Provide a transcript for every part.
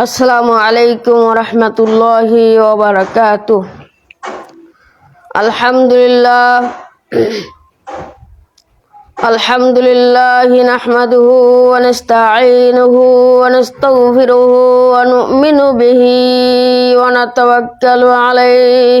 আসসালামু আলাইকুম রহমতুল্লাহি ওবরাকাত আলহামদুলিল্লাহ الحمد لله نحمده ونستعينه ونستغفره ونؤمن به ونتوكل عليه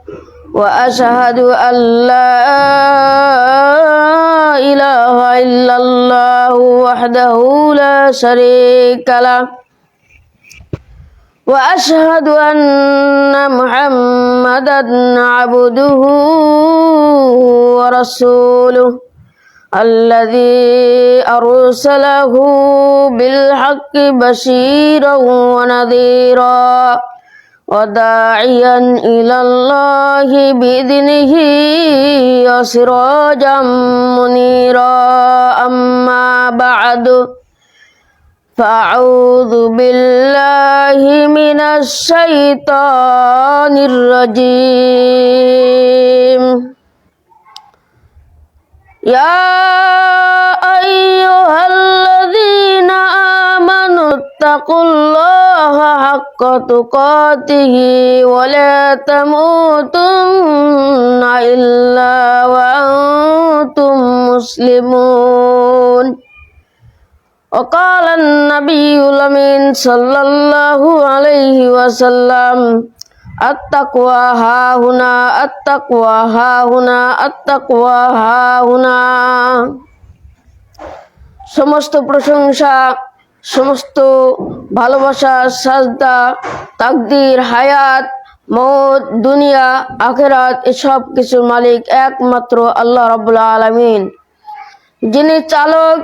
وأشهد أن لا إله إلا الله وحده لا شريك له. وأشهد أن محمدا عبده ورسوله الذي أرسله بالحق بشيرا ونذيرا. وداعيا إلى الله بإذنه وسراجا منيرا أما بعد فأعوذ بالله من الشيطان الرجيم يا أيها الذين آمنوا اتقوا الله حق تقاته ولا تموتن إلا وأنتم مسلمون وقال النبي الأمين صلى الله عليه وسلم التقوى ها هنا التقوى ها هنا التقوى ها هنا সমস্ত প্রশংসা সমস্ত ভালোবাসা সাজদা তাকদির, হায়াত, মৌত, দুনিয়া, আখেরাত, এসব কিছুর মালিক একমাত্র আল্লাহ রবুল্লা আলমিন। যিনি চালক,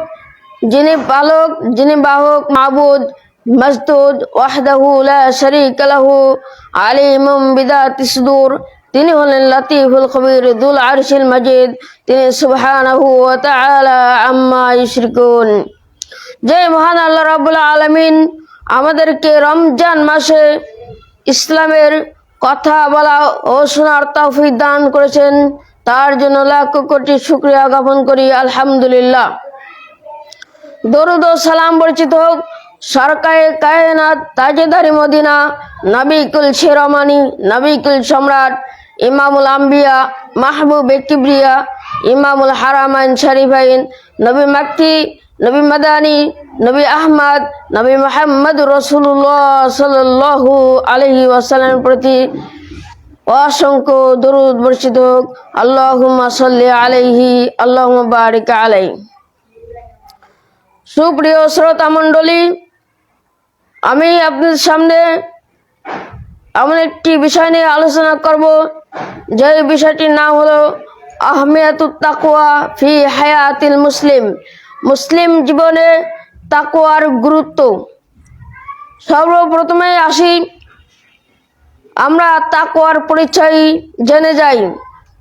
যিনি পালক, যিনি বাহক, মাবুদ মসদুদ ওয়াহদাহু লা শারীকা লাহু, আলিমুম বিদাতি তিনি হলেন লতিফুল খবির, দুল আরশিল মাজিদ। তিনি সুবহানাহু ওয়া তাআলা আম্মা যে মহান আল্লাহ রাব্বুল আলামিন আমাদেরকে রমজান মাসে ইসলামের কথা বলা ও শোনার তৌফিক দান করেছেন, তার জন্য লাখ কোটি শুক্রিয়া জ্ঞাপন করি, আলহামদুলিল্লাহ। দরুদ ও সালাম পরিচিত হোক সরকারে কায়নাত, তাজেদারি মদিনা, নবিকুল শেরমানি নবিকুল সম্রাট, ইমামুল আম্বিয়া, মাহবুব কিবরিয়া, ইমামুল হারামাইন শরীফাইন, নবী মাক্কি নবী মাদানী, নবী আহমদ, নবী মোহাম্মদ রসুল্লাহ সাল্লাল্লাহু আলহি ওয়াসাল্লামের প্রতি অসংখ্য দরুদ বর্ষিত হোক। আল্লাহুম্মা সাল্লি আলাইহি, আল্লাহুম্মা বারিক আলাইহি। সুপ্রিয় শ্রোতা মণ্ডলী, আমি আপনাদের সামনে এমন একটি বিষয় নিয়ে আলোচনা করব, যে বিষয়টির নাম হলো আহমিয়াতুত তাকুয়া ফি হায়াতিল মুসলিম। মুসলিম জীবনে তাকুয়ার গুরুত্ব। সর্বপ্রথমে আসি, আমরা তাকুয়ার পরিচয় জেনে যাই।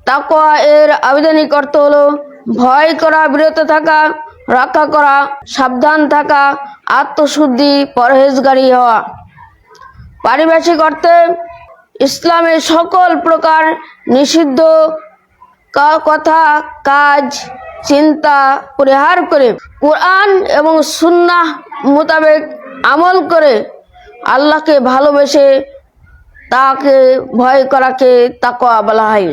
তাকুয়া এর আবেদনিক অর্থ হলো ভয় করা, বিরত থাকা, রক্ষা করা, সাবধান থাকা, আত্মশুদ্ধি, পরহেজগারী হওয়া। পারিভাষিক অর্থে ইসলামের সকল প্রকার নিষিদ্ধ কথা, কাজ চিন্তা পরিহার করে কোরআন এবং সুন্নাহ মোতাবেক আমল করে আল্লাহকে ভালোবেসে তাকে ভয় করাকে তাকওয়া বলা হয়।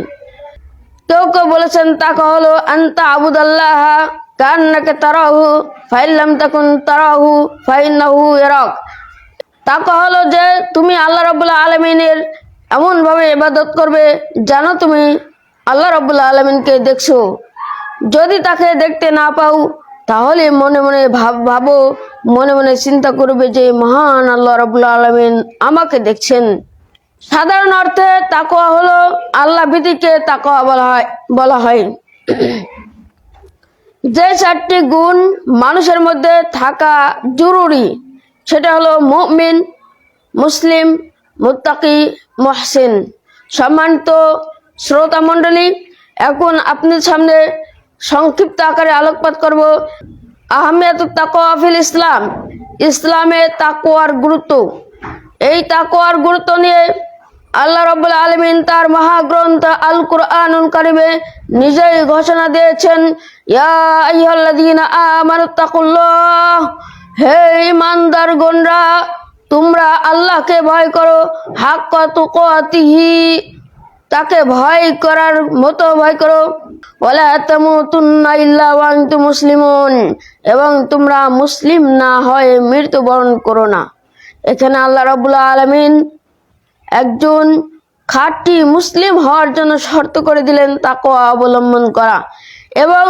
কেউ কেউ বলেছেন তাকে হলো আন্তা আবুদাল্লাহ কান্নাকে তারাহু ফাইল্লাম তাকুন তারাহু, ফাইন্নাহু এরক তাকে হলো যে তুমি আল্লাহ রবুল্লা আলমিনের এমনভাবে ইবাদত করবে জানো তুমি আল্লাহ রবুল্লা আলমিনকে দেখছ। যদি তাকে দেখতে না পাও, তাহলে মনে মনে ভাব ভাবো, মনে মনে চিন্তা করবে যে মহান আল্লাহ রবুল্লা আলমিন আমাকে দেখছেন। সাধারণ অর্থে তাকোয়া হলো আল্লাহ ভীতিকে তাকোয়া বলা হয় বলা হয়। যে চারটি গুণ মানুষের মধ্যে থাকা জরুরি, সেটা হলো মুমিন, মুসলিম, মুত্তাকি, মহসিন। সম্মানিত শ্রোতা মণ্ডলী এখন আপনার সামনে সংক্ষিপ্ত আকারে আলোকপাত করব। আহমেদ তাকোয়াফিল ইসলাম। ইসলামে তাকোয়ার গুরুত্ব। এই তাকোয়ার গুরুত্ব নিয়ে আল্লাহ রব্বুল আলমিন তার মহাগ্রন্থ আল কুরআনুল কারিমে নিজেই ঘোষণা দিয়েছেন হে ইমানদার গণরা তোমরা আল্লাহকে ভয় করো, হাক্কা তুকাতিহি তাকে ভয় করার মতো ভয় করো। তামুতুন্না ইল্লা মুসলিমুন। এবং তোমরা মুসলিম না হয়ে মৃত্যুবরণ করো না। এখানে আল্লাহ রাব্বুল আলামিন একজন খাঁটি মুসলিম হওয়ার জন্য শর্ত করে দিলেন তাকওয়া অবলম্বন করা। এবং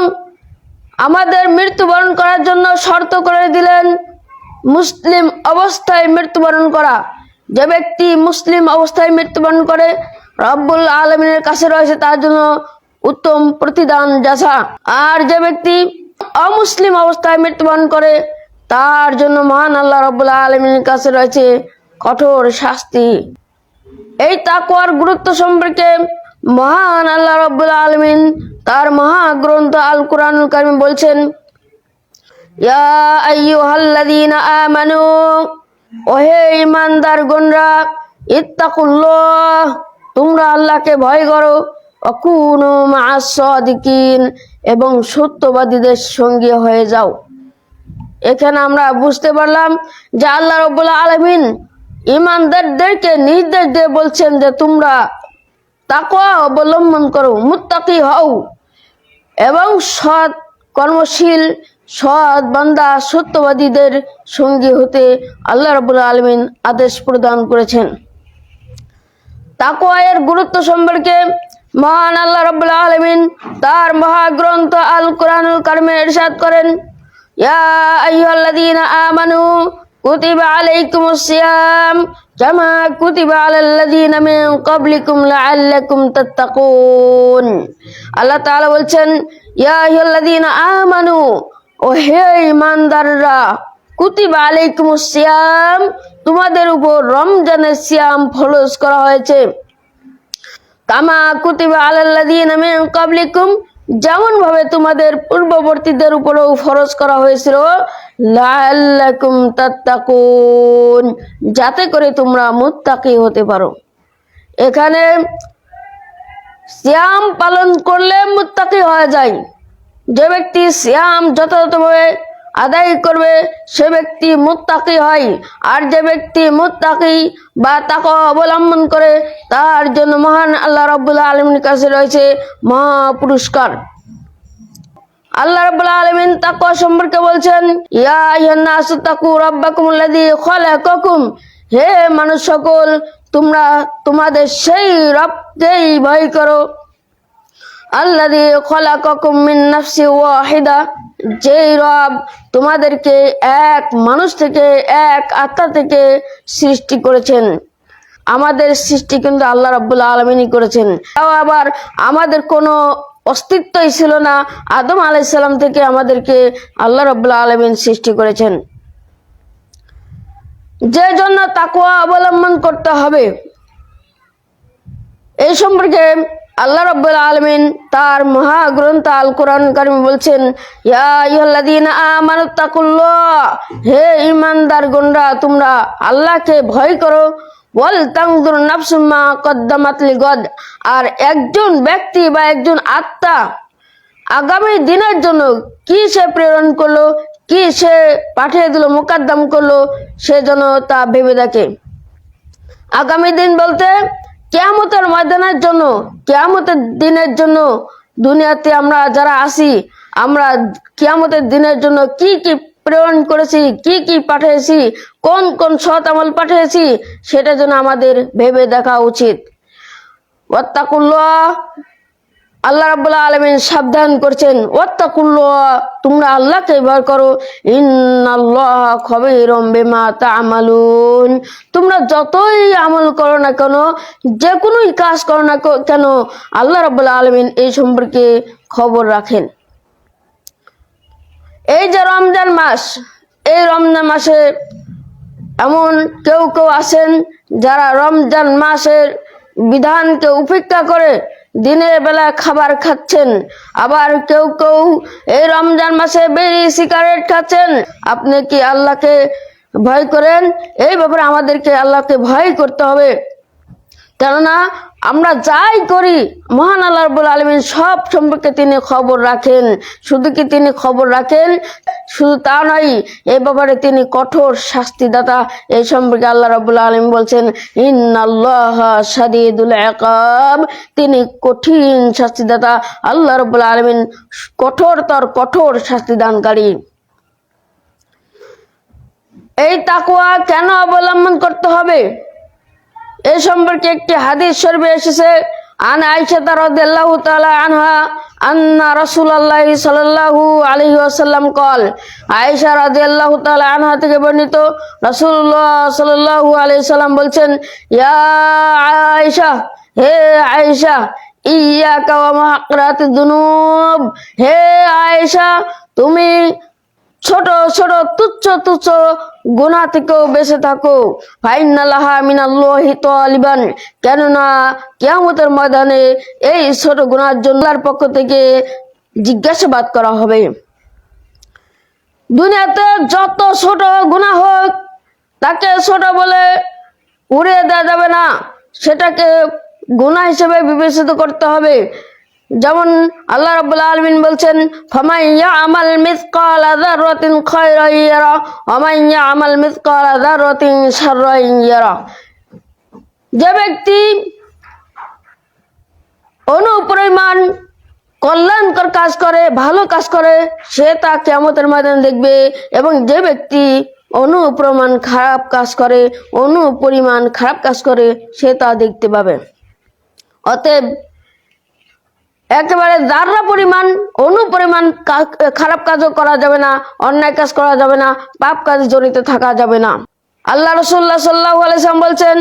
আমাদের মৃত্যুবরণ করার জন্য শর্ত করে দিলেন মুসলিম অবস্থায় মৃত্যুবরণ করা। যে ব্যক্তি মুসলিম অবস্থায় মৃত্যুবরণ করে রব্বুল আলমিনের কাছে রয়েছে তার জন্য উত্তম প্রতিদান যাচা আর যে ব্যক্তি অমুসলিম অবস্থায় মৃত্যুবরণ করে, তার জন্য মহান আল্লাহ রব্বুল আলমিনের কাছে রয়েছে কঠোর শাস্তি। এই তাকওয়ার গুরুত্ব সম্পর্কে মহান আল্লাহ রব্বুল আলমিন তার মহাগ্রন্থ আল কোরআনুল কারিম বলছেন, ইয়া আমানু, ওহে ঈমানদার গণরা, ইত্তাকুল্লাহ তোমরা আল্লাহকে ভয় করো। এবং সত্যবাদীদের সঙ্গী হয়ে যাও। এখানে আমরা বুঝতে পারলাম যে আল্লাহ রব্বুল আলমিন ইমানদারদেরকে নির্দেশ দিয়ে বলছেন যে তোমরা তাকওয়া অবলম্বন করো, মুত্তাকি হও, এবং সৎ কর্মশীল, সৎ বান্দা, সত্যবাদীদের সঙ্গী হতে আল্লাহ রবুল আলমিন আদেশ প্রদান করেছেন। তাকওয়ায়ের গুরুত্ব সম্পর্কে মহান আল্লাহ রবুল আলমিন তার মহাগ্রন্থ আল কোরআনুল কারিমে ইরশাদ করেন, ইয়া আইয়ুহাল্লাযীনা আমানু কুতিবা আলাইকুমুস সিয়াম কামা কুতিবা আলাল লাযীনা মিন ক্বাবলিকুম লাআল্লাকুম তাত্তাকুন। আল্লাহ তাআলা বলছেন, ইয়া আইয়ুহাল্লাযীনা আমানু ও হে ঈমানদাররা, কুতিবা আলাইকুমুস সিয়াম তোমাদের উপর রমজানের সিয়াম ফরজ করা হয়েছে। কামা কুতিবা আলাল্লাযীনা মিন ক্বাবলিকুম যেমন ভাবে তোমাদের পূর্ববর্তীদের উপরেও ফরজ করা হয়েছিল, লাআল্লাকুম তাত্তাকুন, যাতে করে তোমরা মুত্তাকি হতে পারো। এখানে শ্যাম পালন করলে মুত্তাকি হয়ে যায়। যে ব্যক্তি শ্যাম যথাযথভাবে আদায় করবে সে ব্যক্তি মুত্তাকি হয়। আর যে ব্যক্তি মুত্তাকি বা তাকে অবলম্বন করে, তার জন্য মহান আল্লাহ রব্বুল আলমীর কাছে রয়েছে মহা পুরস্কার আল্লাহ রাব্বুল আলামিন তাকওয়া সম্পর্কে বলছেন, ইয়া আইয়ুহান্নাসু তাকু রাব্বাকুমুল্লাযী খালাকাকুম। হে মানুষ সকল, তোমরা তোমাদের সেই রবকেই ভয় করো। আল্লাযী খালাকাকুম মিন নাফসি ওয়াহিদা। যেই রব তোমাদেরকে এক মানুষ থেকে, এক আত্মা থেকে সৃষ্টি করেছেন। আমাদের সৃষ্টি কিন্তু আল্লাহ রাব্বুল আলমিনই করেছেন। তাও আবার আমাদের কোনো অস্তিত্বই ছিল না। আদম আলাইসাল্লাম থেকে আমাদেরকে আল্লাহ রাব্বুল আলমিন সৃষ্টি করেছেন। যে জন্য তাকুয়া অবলম্বন করতে হবে। এই সম্পর্কে আল্লাহ রাব্বুল আলমিন তার মহাগ্রন্থ আল কোরআন কারিম বলছেন হে ইমানদার গণরা তোমরা আল্লাহকে ভয় করো। ওয়াল তানজুর নাফসুম মা কদ্দামাত লিগদ। আর একজন ব্যক্তি বা একজন আত্মা আগামী দিনের জন্য কি সে প্রেরণ করল, কি সে পাঠিয়ে দিল, মোকাদ্দম করল, সে যেন তা ভেবে দেখে। আগামী দিন বলতে কেয়ামতের ময়দানের জন্য, কেয়ামতের দিনের জন্য দুনিয়াতে আমরা যারা আসি আমরা কেয়ামতের দিনের জন্য কি কি প্রেরণ করেছি, কি কি পাঠিয়েছি, কোন কোন সৎ আমল পাঠিয়েছি, সেটা যেন আমাদের ভেবে দেখা উচিত। ওয়াত্তাকুল্লাহ আল্লাহ রাব্বুল আলমিন সাবধান করছেন, ওয়াত্তাকুল্লাহ, তোমরা আল্লাহকে ভয় করো, ইন্নাল্লাহ তোমরা যতই আমল করো না কেন যে কোনোই কাজ করো না কেন, আল্লাহ রাব্বুল আলমিন এই সম্পর্কে খবর রাখেন। এই যে রমজান মাস, এই রমজান মাসে এমন কেউ কেউ আছেন, যারা রমজান মাসের বিধানকে উপেক্ষা করে দিনের বেলা খাবার খাচ্ছেন। আবার কেউ কেউ এই রমজান মাসে বেরি সিগারেট খাচ্ছেন। আপনি কি আল্লাহকে ভয় করেন? এই ব্যাপারে আমাদেরকে আল্লাহকে ভয় করতে হবে। কেননা আমরা যাই করি, মহান আল্লাহ আলমিন সব সম্পর্কে তিনি খবর রাখেন। শুধু কি তিনি খবর রাখেন? শুধু তা নয় এই ব্যাপারে তিনি কঠোর শাস্তিদাতা। এই সম্পর্কে আল্লাহ রব্বুল আলম বলছেন, ইন্নাল্লাহ সাদিদুল একাব তিনি কঠিন শাস্তিদাতা। আল্লাহ রব্বুল আলমিন কঠোরতর কঠোর শাস্তিদানকারী। এই তাকুয়া কেন অবলম্বন করতে হবে? এই সম্পর্কে একটি হাদিস শরীফে এসেছে, আন আয়েশা রাদিয়াল্লাহু তাআলা আনহা আন্না রাসূলুল্লাহ সাল্লাল্লাহু আলাইহি ওয়াসাল্লাম কল, আয়েশা রাদিয়াল্লাহু তাআলা আনহা থেকে বর্ণিত রাসূলুল্লাহ সাল্লাল্লাহু আলাইহি সাল্লাম বলছেন, ইয়া আয়েশা, হে আয়েশা, ইয়াকা ওয়া মাকরাতিদ দুনুব, হে আয়েশা, তুমি ছোট ছোট, তুচ্ছ তুচ্ছ গুণা থেকেও বেঁচে থাকো। তালিবান। কেননা কিয়ামতের ময়দানে এই ছোট গুণার জন্য পক্ষ থেকে জিজ্ঞাসাবাদ করা হবে। দুনিয়াতে যত ছোট গুণা হোক, তাকে ছোট বলে উড়িয়ে দেওয়া যাবে না। সেটাকে গুণা হিসেবে বিবেচিত করতে হবে। যেমন আল্লাহ রাব্বুল আলামিন বলছেন যে ব্যক্তি অনুপরিমাণ কল্যাণকর কাজ করে, ভালো কাজ করে, সে তা কেমতের ময়দান দেখবে এবং যে ব্যক্তি অনুপ্রমাণ খারাপ কাজ করে, অনুপরিমাণ খারাপ কাজ করে, সে তা দেখতে পাবে। অতএব একেবারে যারা পরিমাণ অনুপরিমাণ খারাপ কাজও করা যাবে না, অন্যায় কাজ করা যাবে না, পাপ কাজ জড়িত থাকা যাবে না। আল্লাহ রসুল্লাহ সাল্লাহ আলাইসাম বলছেন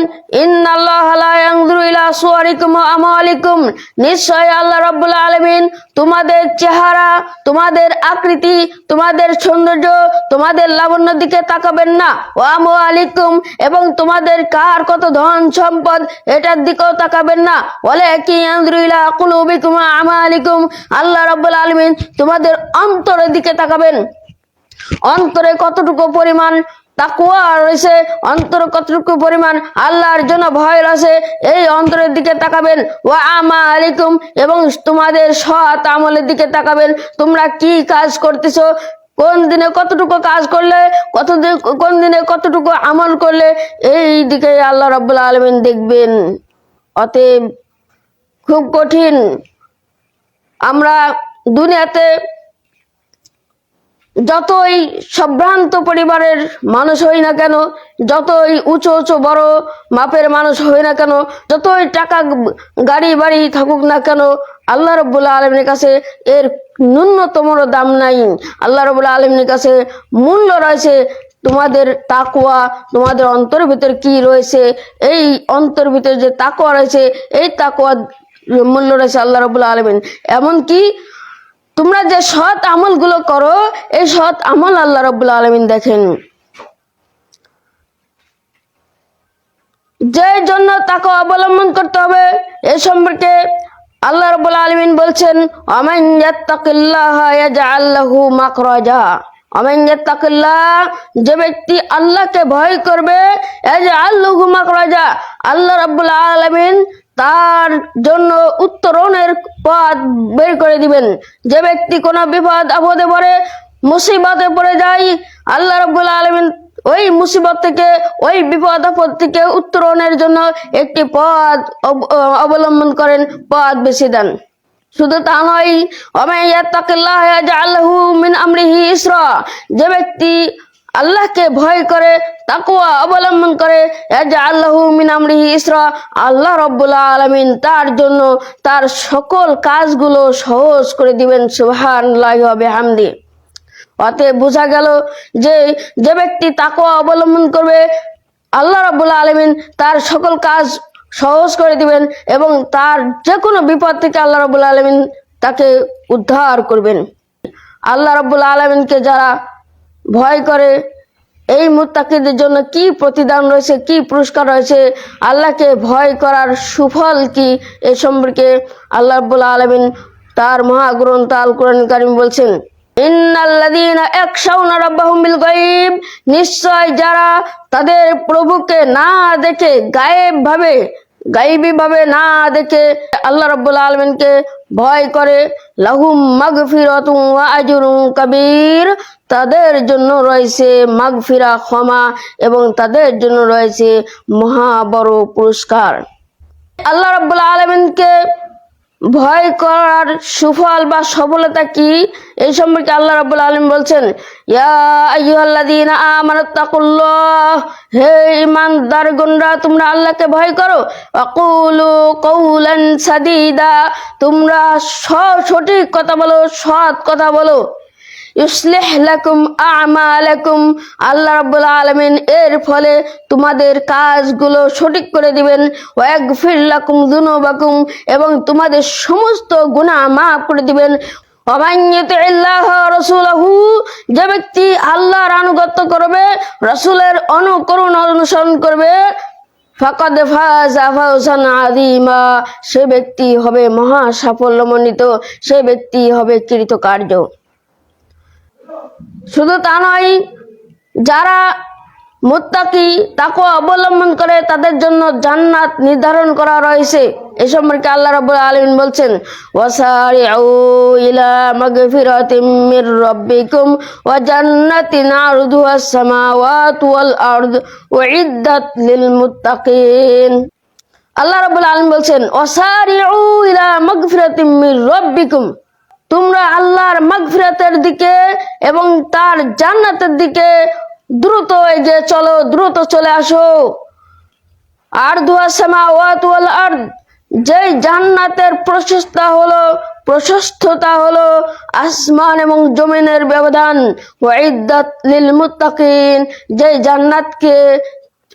আমওয়ালিকুম। নিশ্চয় আল্লাহ রাব্বুল আলমিন তোমাদের চেহারা, তোমাদের আকৃতি, তোমাদের সৌন্দর্য, তোমাদের লাবণ্যের দিকে তাকাবেন না। ওয়া আমওয়ালিকুম এবং তোমাদের কার কত ধন সম্পদ এটার দিকেও তাকাবেন না। বলে কি কুলুবিকুম আমালিকুম আল্লাহ রাব্বুল আলমিন তোমাদের অন্তরের দিকে তাকাবেন। অন্তরে কতটুকু পরিমাণ তাকুয়া রয়েছে অন্তরে কতটুকু পরিমাণ? আল্লাহর জন্য ভয় রয়েছে এই অন্তরের দিকে তাকাবেন। ওয়া আমা আলাইকুম এবং তোমাদের সৎ আমলের দিকে তাকাবেন। তোমরা কি কাজ করতেছো? কোন দিনে কতটুকু কাজ করলে? কত কোন দিনে কতটুকু আমল করলে? এই দিকে আল্লাহ রাব্বুল আলামিন দেখবেন। অতএব খুব কঠিন। আমরা দুনিয়াতে যতই সম্ভ্রান্ত পরিবারের মানুষ হই না কেন, যতই উঁচু উঁচু বড় মাপের মানুষ হই না কেন, যতই টাকা গাড়ি বাড়ি থাকুক না কেন, আল্লাহ রব্বুল্লা আলমের কাছে এর ন্যূনতম দাম নাই। আল্লাহ রব্বুল্লা আলমের কাছে মূল্য রয়েছে। তোমাদের তাকুয়া তোমাদের অন্তরের ভিতরে কি রয়েছে? এই অন্তর ভিতরে যে তাকুয়া রয়েছে, এই তাকুয়া মূল্য রয়েছে আল্লাহ রবুল্লা আলমিন। এমনকি তোমরা যে সৎ আমলগুলো করো, এই সৎ আমল আল্লাহ রব্বুল আলমিন দেখেন। যে জন্য তাকে অবলম্বন করতে হবে, এ সম্পর্কে আল্লাহ রব্বুল আলমিন বলছেন আমান ইয়াত্তাকিল্লাহ ইয়াজআল লাহু মাখরাজা। আমান ইয়াত্তাকিল্লাহ, যে ব্যক্তি আল্লাহকে ভয় করবে আল্লাহ রাব্বুল আলামিন তার জন্য উত্তরণের পথ বের করে দিবেন। যে ব্যক্তি কোনো বিপদ, আপদে পড়ে, মুসিবতে পড়ে যায়, আল্লাহ রাব্বুল আলামিন ওই মুসিবত থেকে, ওই বিপদ, আপদ থেকে উত্তরণের জন্য একটি পথ অব- অবলম্বন করেন, পথ বেছে দেন। শুধু তা নয় যে ব্যক্তি আল্লাহকে ভয় করে, তাকওয়া অবলম্বন করে ইয়াজআল লাহু মিন ইসরা, আল্লাহ রাব্বুল আলামিন তার জন্য তার সকল কাজগুলো সহজ করে দিবেন ওয়া বিহামদি। অতএব বোঝা গেল যে যে ব্যক্তি তাকওয়া অবলম্বন করবে, আল্লাহ রাব্বুল আলামিন তার সকল কাজ সহজ করে দিবেন এবং তার যে কোনো বিপদ থেকে আল্লাহ রাব্বুল আলামিন তাকে উদ্ধার করবেন। আল্লাহ রাব্বুল আলামিনকে যারা ভয় করে। এই মুত্তাকিদের জন্য কি প্রতিদান রয়েছে, কি পুরস্কার রয়েছে? আল্লাহকে ভয় করার সুফল কি? এ সম্পর্কে আল্লাহ রাব্বুল আলমিন তার মহাগ্রন্থ আল কোরআন কারিম বলছেন নিশ্চয় যারা তাদের প্রভুকে না দেখে গায়েব ভাবে গাইবি ভাবে না দেখে আল্লাহ রব্বুল আলমিনকে ভয় করে। লাহুম মাগফিরাতুন ওয়া কবির কাবীর। তাদের জন্য রয়েছে মাগফিরা, ক্ষমা এবং তাদের জন্য রয়েছে মহা বড় পুরস্কার। আল্লাহ রব্বুল আলামিনকে ভয় করার সুফল বা সফলতা কি? এই সম্পর্কে আল্লাহ রাবুল আলম বলছেন হে ঈমানদারগণরা, তোমরা আল্লাহকে ভয় করো। ওয়াকুলু কওলান সাদিদা, তোমরা সঠিক কথা বলো, সৎ কথা বলো। ইউসলিহ লাকুম আমালাকুম। আল্লাহ রাব্বুল আলামিন এর ফলে তোমাদের কাজগুলো সঠিক করে দিবেন। ওয়াগফির লাকুম যুনুবাকুম এবং তোমাদের সমস্ত গুনাহ মাফ করে দিবেন। যে ব্যক্তি আল্লাহর আনুগত্য করবে, রাসূলের অনুকরণ অনুসরণ করবে সে ব্যক্তি হবে মহা সাফল্যমণ্ডিত, সে ব্যক্তি হবে কৃতকার্য। শুধু তা নয়, যারা মুত্তাকি তাকে অবলম্বন করে তাদের জন্য জান্নাত নির্ধারণ করা রয়েছে। এ সম্পর্কে আল্লাহ রাব্বুল আলামিন বলছেন, ওয়াসারিউ ইলা মাগফিরাতিম মির রাব্বিকুম ওয়া জান্নাতিন আরদুহাস সামাওয়াতু ওয়াল আরদ উইদ্দাত লিল মুত্তাকিন। আল্লাহ রাব্বুল আলামিন বলছেন, ওয়াসারিউ ইলা মাগফিরাতিম মির রাব্বিকুম। তোমরা আল্লাহর মাগফিরাতের দিকে এবং তার জান্নাতের দিকে দ্রুত এগিয়ে চলো, দ্রুত চলে আসো। আর দুয়া দুয়াসমা ওয়াতুয়াল আর যেই জান্নাতের প্রশস্তা হলো, প্রশস্ততা হলো আসমান এবং জমিনের ব্যবধান। ওয়াইদাত লিল মুত্তাকিন, যেই জান্নাতকে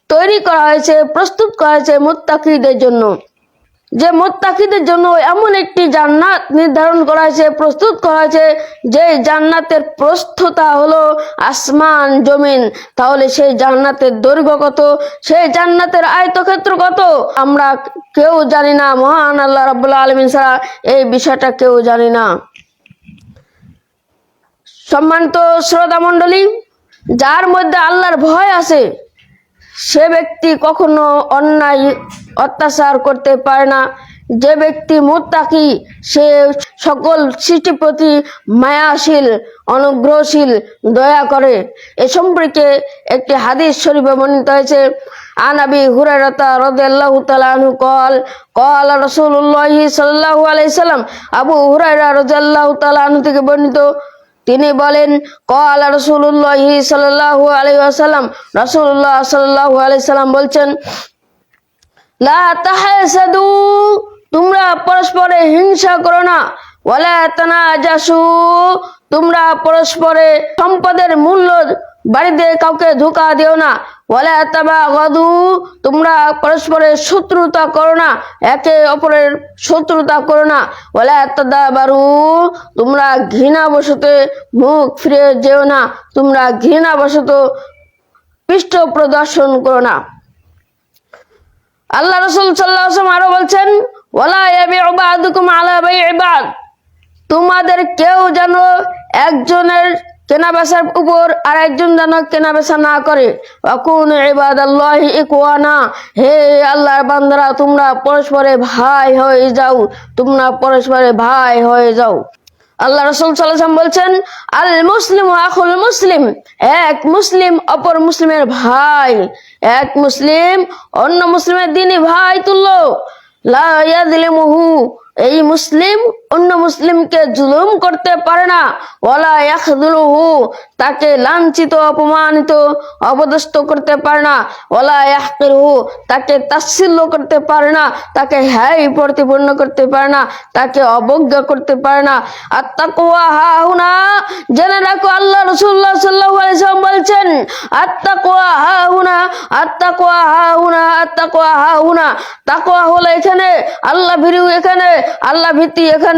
তৈরি করা হয়েছে, প্রস্তুত করা হয়েছে মুত্তাকিদের জন্য। যে মোত্তাকিদের জন্য এমন একটি জান্নাত নির্ধারণ করা হয়েছে, প্রস্তুত করা হয়েছে, যে জান্নাতের প্রস্থতা হলো আসমান, জমিন। তাহলে সেই জান্নাতের দৈর্ঘ্য কত? সেই জান্নাতের আয়তক্ষেত্র কত? আমরা কেউ জানি না। মহান আল্লাহ রাব্বুল আলমিন ছাড়া এই বিষয়টা কেউ জানি না। সম্মানিত শ্রোতা মণ্ডলী, যার মধ্যে আল্লাহর ভয় আছে, সে ব্যক্তি কখনো অন্যায় অত্যাচার করতে পারে না। যে ব্যক্তি মুত্তাকি, সে সকল সৃষ্টির প্রতি মায়াশীল, অনুগ্রহশীল, দয়া করে। এ সম্পর্কে একটি হাদিস শরীফে বর্ণিত হয়েছে আনাবি হুরায়রাতা রাদিয়াল্লাহু তাআলা আনহু কল কল রাসূলুল্লাহ সাল্লাল্লাহু আলাইহি সাল্লাম আবু হুরায়রা রাদিয়াল্লাহু তাআলা আনহু থেকে বর্ণিত। তিনি বলেন, কল রসুল্লাহ সাল্লাহ আলাইসাল্লাম রসুল্লাহ সাল্লাহ আলাইসাল্লাম বলছেন লা তাহাসাদু, তোমরা পরস্পরে হিংসা করো না। ওয়ালা তানাজাসু, তোমরা পরস্পরে সম্পদের মূল্য বাড়িতে কাউকে ধোকা দিও না। ওয়ালা তাবাগাদু, তোমরা পরস্পরের শত্রুতা করো না। একে অপরের শত্রুতা করো না। ওয়ালা তাদাবারু, তোমরা ঘৃণা মুখ ফিরে যেও না। তোমরা ঘৃণা বশত পৃষ্ঠ প্রদর্শন করো না। আল্লাহ রসুল সাল্লাহ আরও বলছেন তোমাদের কেউ যেন একজনের কেনা বেচার উপর আর একজন যেন কেনা বেচা না করে। অকুন ইবাদাল্লাহি ইকওয়ানা। হে আল্লাহর বান্দারা, তোমরা পরস্পরে ভাই হয়ে যাও। তোমরা পরস্পরে ভাই হয়ে যাও। আল্লাহ রসুল সাল্লাম বলছেন, আল মুসলিম আখুল মুসলিম। এক মুসলিম অপর মুসলিমের ভাই, এক মুসলিম অন্য মুসলিমের দিনই ভাই তুল্য। লা এই মুসলিম অন্য মুসলিমকে জুলুম করতে পারে না। ওয়ালা ইয়াখদুলুহু, তাকে লাঞ্ছিত, অপমানিত, অপদস্থ করতে পারে না। ওয়ালা ইয়াহকিরুহু, তাকে তাচ্ছিল্য করতে পারে না। তাকে হ্যায় প্রতিপন্ন করতে পারে না। তাকে অবজ্ঞা করতে পারে না। আর তাকওয়া হাহুনা জেনে রাখো, আল্লাহ রাসূলুল্লাহ সাল্লাল্লাহু আলাইহি সাল্লাম বলছেন আত্তাকওয়া হাহুনা আত্তাকওয়া হাহুনা আত্তাকওয়া হাহুনা তাকওয়া হলো এখানে, আল্লাহ ভীরু এখানে, আল্লাহ ভীতি এখানে।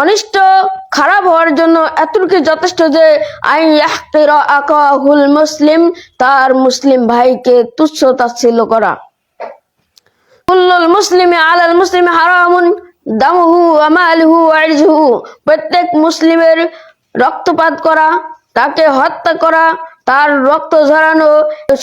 অনিষ্ট খারাপ হওয়ার জন্য এতটুকু যথেষ্ট যে আই ইয়াহকিরা আকাহুল মুসলিম, তার মুসলিম ভাইকে তুচ্ছ তাচ্ছিল্য করা। মুসলিমে আলাল মুসলিমে হারামুন, দামুহু আমালহু আইজহু প্রত্যেক মুসলিমের রক্তপাত করা, তাকে হত্যা করা তার রক্ত ঝরানো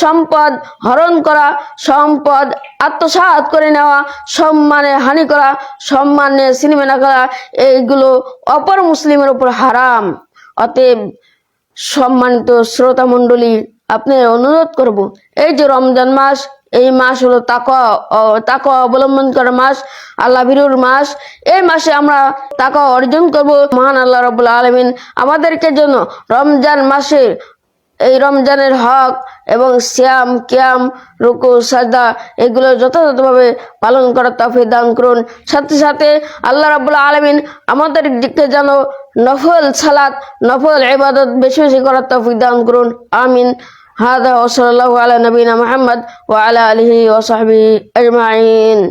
সম্পদ হরণ করা, সম্পদ আত্মসাৎ করে নেওয়া, সম্মানে হানি করা, সম্মানে সিনেমা করা, এইগুলো অপর মুসলিমের উপর হারাম। অতএব সম্মানিত শ্রোতা মণ্ডলী আপনার অনুরোধ করব, এই যে রমজান মাস, এই মাস হলো তাকওয়া অবলম্বন করার মাস, আল্লাহ ভীরুর মাস, এই মাসে আমরা তাকওয়া অর্জন করব। মহান আল্লাহ রবুল্লা আলমিন আমাদেরকে জন্য রমজান মাসে এই রমজানের হক এবং শ্যাম ক্যাম রুকু সাজদা এগুলো যথাযথভাবে পালন করার তফি দান করুন সাথে সাথে আল্লাহ রাবুল্লাহ আলমিন আমাদের দিকে যেন নফল সালাত নফল ইবাদত বেশি বেশি করার তফি দান করুন আমিন هذا وصلى الله على نبينا محمد وعلى آله وصحبه أجمعين